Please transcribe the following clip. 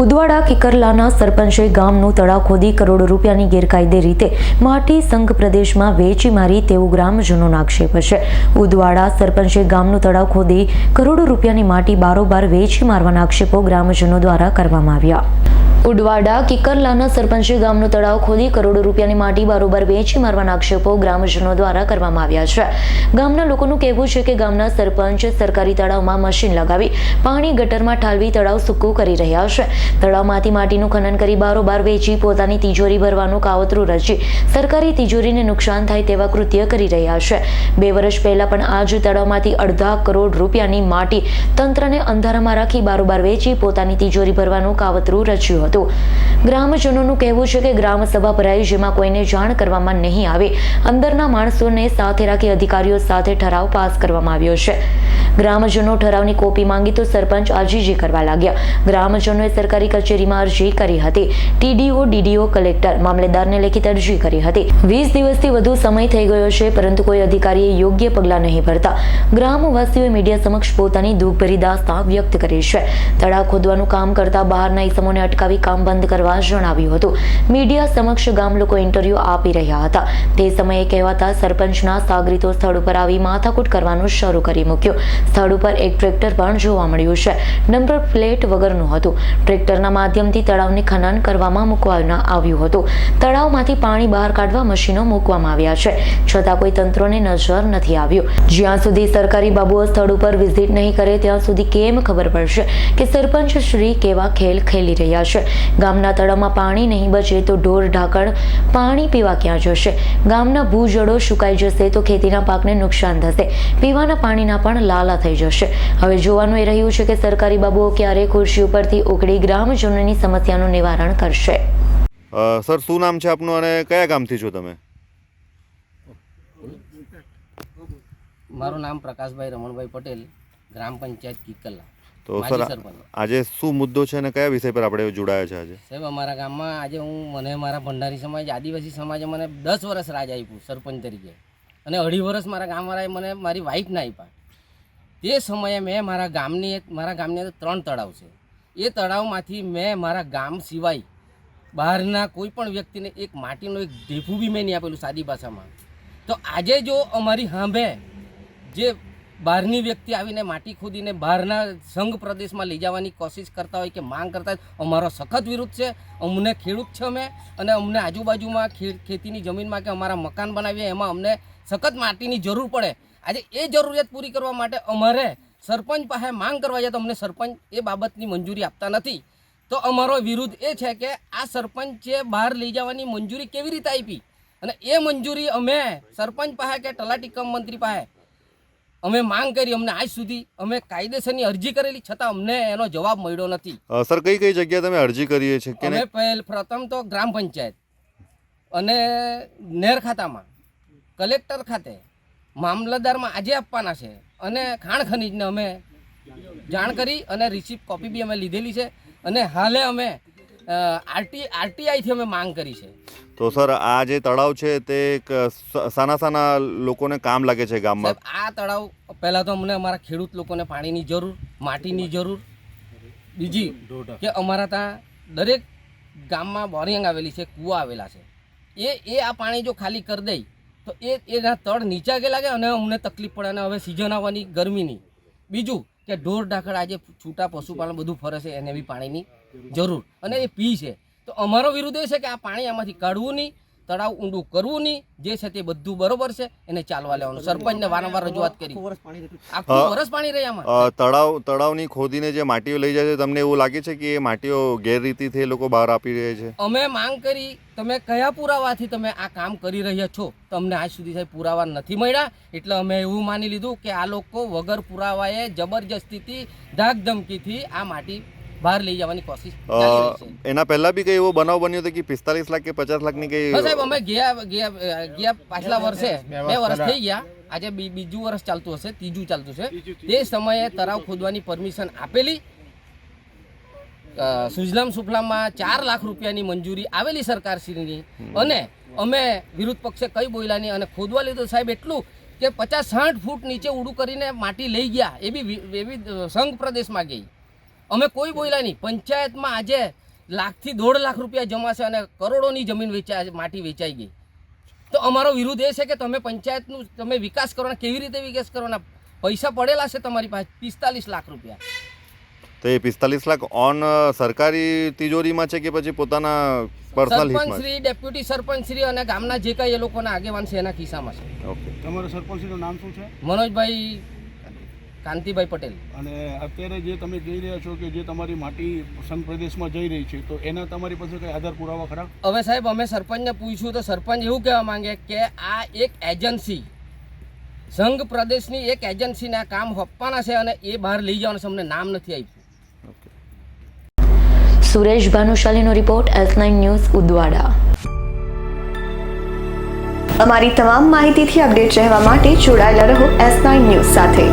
ઉદવાડા કિકરલાના સરપંચે ગામનું તળાવ ખોદી કરોડો રૂપિયાની ગેરકાયદે રીતે માટી સંઘ પ્રદેશમાં વેચી મારી તેવું ગ્રામજનોનો આક્ષેપ છે. ઉદવાડા સરપંચે ગામનું તળાવ ખોદી કરોડો રૂપિયાની માટી બારોબાર વેચી મારવાના આક્ષેપો ગ્રામજનો દ્વારા કરવામાં આવ્યા. ઉડવાડા, કિકરલાના સરપંચે ગામનું તળાવ ખોદી કરોડો રૂપિયાની માટી બારોબાર વેચી મારવાના આક્ષેપો ગ્રામજનો દ્વારા કરવામાં આવ્યા છે. ગામના લોકોનું કહેવું છે કે ગામના સરપંચ સરકારી તળાવમાં મશીન લગાવી પાણી ગટરમાં ઠાલવી તળાવ સૂકું કરી રહ્યા છે. તળાવમાંથી માટીનું ખનન કરી બારોબાર વેચી પોતાની તિજોરી ભરવાનું કાવતરું રચી સરકારી તિજોરીને નુકસાન થાય તેવા કૃત્ય કરી રહ્યા છે. બે વર્ષ પહેલા પણ આ જ તળાવમાંથી અડધા કરોડ રૂપિયાની માટી તંત્રને અંધારામાં રાખી બારોબાર વેચી પોતાની તિજોરી ભરવાનું કાવતરું રચ્યું હતું. ગ્રામજનોનું કહેવું છે કે ગ્રામ સભા ભરાઈ જેમાં કોઈને જાણ કરવામાં નહીં આવે. અંદરના માણસોને સાથે રાખી અધિકારીઓ સાથે ઠરાવ પાસ કરવામાં આવ્યો છે. ગ્રામજનો ઠરાવની કોપી માંગી તો સરપંચ આજીજી કરવા લાગ્યા. ગ્રામજનોએ સરકારી કચેરીમાં અરજી કરી હતી. ટીડીઓ, ડીડીઓ, કલેક્ટર મામલેદારને લેખિત અરજી કરી હતી. વીસ દિવસથી વધુ સમય થઈ ગયો છે, પરંતુ કોઈ અધિકારીએ યોગ્ય પગલાં નહીં ભરતા. ગ્રામવાસીઓએ મીડિયા સમક્ષ પોતાની દુઃખભરી દાસ્તા વ્યક્ત કરી છે. તળાવ ખોદવાનું કામ કરતા બહારના ઇસમોને અટકાવી કામ બંધ કરવા જણાવ્યું હતું. મીડિયા સમક્ષ ગામ લોકો ઇન્ટરવ્યુ આપી રહ્યા હતા. તે સમયે કહેવાતા સરપંચના સાગરીતો સ્થળ ઉપર આવી માથાકૂટ કરવાનું શરૂ કરી મૂક્યું. સ્થળ ઉપર એક ટ્રેક્ટર પણ જોવા મળ્યું છે. નંબર પ્લેટ વગરનું હતું. ટ્રેક્ટરના માધ્યમથી તળાવને ખનન કરવામાં મૂકવામાં આવ્યું હતું. તળાવમાંથી પાણી બહાર કાઢવા મશીનો મૂકવામાં આવ્યા છે. છતાં કોઈ તંત્રોને નજર નથી આવ્યું. જ્યાં સુધી સરકારી બાબુઓ સ્થળ ઉપર વિઝિટ નહીં કરે, ત્યાં સુધી કેમ ખબર પડશે કે સરપંચ શ્રી કેવા ખેલ ખેલી રહ્યા છે? ગામના તળાવમાં પાણી નહીં બચે તો ઢોર ઢાંકણ પાણી પીવા ક્યાં જશે? ગામના ભૂજળો સુકાઈ જશે તો ખેતીના પાકને નુકસાન થશે. પીવાના પાણીના પણ લાલા થઈ જશે. હવે જોવાનું એ રહ્યું છે કે સરકારી બાબુઓ ક્યારે ખુરશી ઉપરથી ઉકળી ગ્રામજનોની સમસ્યાનું નિવારણ કરશે. સર શું નામ છે આપનું અને કયા ગામથી છો તમે? મારું નામ પ્રકાશભાઈ રમણભાઈ પટેલ ગ્રામ પંચાયત કિકલા. તો સર આજે શું મુદ્દો છે અને કયા વિષય પર આપણે જોડાયા છે આજે? સાહેબ અમારા ગામમાં આજે હું મને મારા ભંડારી સમાજ આદિવાસી સમાજે મને દસ વર્ષ રાજ આપ્યું સરપંચ તરીકે. અને અઢી વર્ષ મારા ગામવાળાએ મને મારી વાઈફને આપ્યા. તે સમયે મેં મારા ગામની મારા ગામની અંદર ત્રણ તળાવ છે. એ તળાવમાંથી મેં મારા ગામ સિવાય બહારના કોઈ પણ વ્યક્તિને એક માટીનો એક ઢેફું બી મેં નહીં આપેલું સાદી ભાષામાં. તો આજે જો અમારી સાંભે જે બહારની વ્યક્તિ આવીને માટી ખોદીને બહારના સંઘ પ્રદેશમાં લઈ જવાની કોશિશ કરતા હોય કે માંગ કરતા હોય, અમારો સખત વિરુદ્ધ છે. અમને ખેડૂત છે અમે અને અમને આજુબાજુમાં ખેતીની જમીનમાં કે અમારા મકાન બનાવીએ, એમાં અમને સખત માટીની જરૂર પડે. આજે એ જરૂરિયાત પૂરી કરવા માટે અમારે સરપંચ પાસે માંગ કરવા જાય તો અમને સરપંચ એ બાબતની મંજૂરી આપતા નથી. તો અમારો વિરુદ્ધ એ છે કે આ સરપંચે બહાર લઈ જવાની મંજૂરી કેવી રીતે આપી? અને એ મંજૂરી અમે સરપંચ પાસે કે તલાટી કમ મંત્રી પાસે અમે માંગ કરી અમને આજ સુધી અમે કાયદેસરની અરજી કરેલી છતાં અમને એનો જવાબ મળ્યો નથી. સર કઈ કઈ જગ્યાએ તમે અરજી કરીએ છે? કે અમે પહેલ પ્રથમ તો ગ્રામ પંચાયત અને નેર ખાતામાં કલેક્ટર ખાતે મામલતદારમાં આજે આપવાના છે અને ખાણ ખનીજને અમે જાણ કરી અને રિસિપ્ટ કોપી બી અમે લીધેલી છે અને હાલે અમે આરટી આરટીઆઈથી અમે માંગ કરી છે. તો સર આ જે તળાવ છે તે એક સાના સાના લોકોને કામ લાગે છે ગામમાં? આ તળાવ પહેલાં તો અમને અમારા ખેડૂત લોકોને પાણીની જરૂર માટીની જરૂર. બીજી કે અમારા ત્યાં દરેક ગામમાં બોરિંગ આવેલી છે કૂવા આવેલા છે. એ એ આ પાણી જો ખાલી કરી દઈ તો એ એના તળ નીચા કે લાગે અને અમને તકલીફ પડે અને હવે સિઝન આવવાની ગરમીની બીજું કે ઢોર ઢાકર આજે છૂટા પશુપાલન બધું ફરે છે એને બી પાણીની જરૂર. અને એ પી છે. તો અમારો વિરુદ્ધ એ છે કે આ પાણી આમાંથી કાઢવું નહીં. તળાવ ઊંડું કરવું નહીં જે છે તે બધું બરોબર છે એને ચાલવા લેવાનું. સરપંચને વારંવાર રજૂઆત કરી. આખું વરસ પાણી રહે આમાં. તળાવ તળાવની ખોદીને જે માટીઓ લઈ જાય છે તમને એવું લાગે છે કે એ માટીઓ ગેરરીતિથી એ લોકો બહાર આપી રહ્યા છે? અમે માંગ કરી તમે કયા પુરાવાથી તમે આ કામ કરી રહ્યા છો? તમને આજ સુધી સાહેબ પુરાવા નથી મળ્યા એટલે અમે એવું માની લીધું કે આ લોકો વગર પુરાવાએ જબરજસ્તીથી ધાક ધમકીથી આ માટી બહાર લઈ જવાની કોશિશ એના પહેલા બી કઈ એવો બનાવ બન્યો હતો કે પિસ્તાલીસ લાખ કે પચાસ લાખની કઈ હા સાહેબ અમે ગયા ગયા ગયા પાછલા વર્ષે. બે વર્ષ થઈ ગયા. આજે બીજું વર્ષ ચાલતું હશે ત્રીજું ચાલતું છે તે સમયે તળાવ ખોદવાની પરમિશન આપેલી. સુજલામ સુફલામમાં ચાર લાખ રૂપિયાની મંજૂરી આવેલી સરકારશ્રીની. અને અમે વિરોધ પક્ષે કઈ બોલ્યા નહીં અને ખોદવા લીધું. સાહેબ એટલું કે પચાસ સાઠ ફૂટ નીચે ઉડું કરીને માટી લઈ ગયા. એ બી એવી સંઘ પ્રદેશમાં ગઈ. અમે કોઈ બોલ્યા નહીં. પંચાયતમાં આજે લાખથી દોઢ લાખ રૂપિયા જમાશે અને કરોડોની જમીન વેચાય માટી વેચાઈ ગઈ. તો અમારો વિરોધ એ છે કે તમે પંચાયતનું તમે વિકાસ કરવાના કેવી રીતે વિકાસ કરવાના પૈસા પડેલા છે તમારી પાસે પિસ્તાલીસ લાખ રૂપિયા. તો એ પિસ્તાલીસ લાખ ઓન સરકારી તિજોરીમાં છે કે પછી પોતાના પર્સનલ સરપંચ શ્રી ડેપ્યુટી સરપંચ શ્રી અને ગામના જે કઈ એ લોકોના આગેવાન છે એના ખિસ્સામાં છે. છે ઓકે. તમારા સરપંચનું નામ શું છે? મનોજભાઈ કાંતિભાઈ પટેલ. અને અત્યારે જે તમે જઈ રહ્યા છો કે જે તમારી માટી સંઘ પ્રદેશમાં જઈ રહી છે તો એના તમારી પાસે કઈ આધાર પુરાવા ખરા? હવે સાહેબ અમે સરપંચને પૂછ્યું તો સરપંચ એવું કહેવા માંગે કે આ એક એજન્સી સંઘ પ્રદેશની એક એજન્સીને આ કામ આપવાના છે અને એ બહાર લઈ જવાનું છે અમને નામ નથી આપ્યું. Suresh ભાનુશાલીનો report S nine news Udvada. અમારી તમામ માહિતીથી અપડેટ રહેવા માટે જોડાયેલા રહો એસ નાઇન ન્યૂઝ સાથે.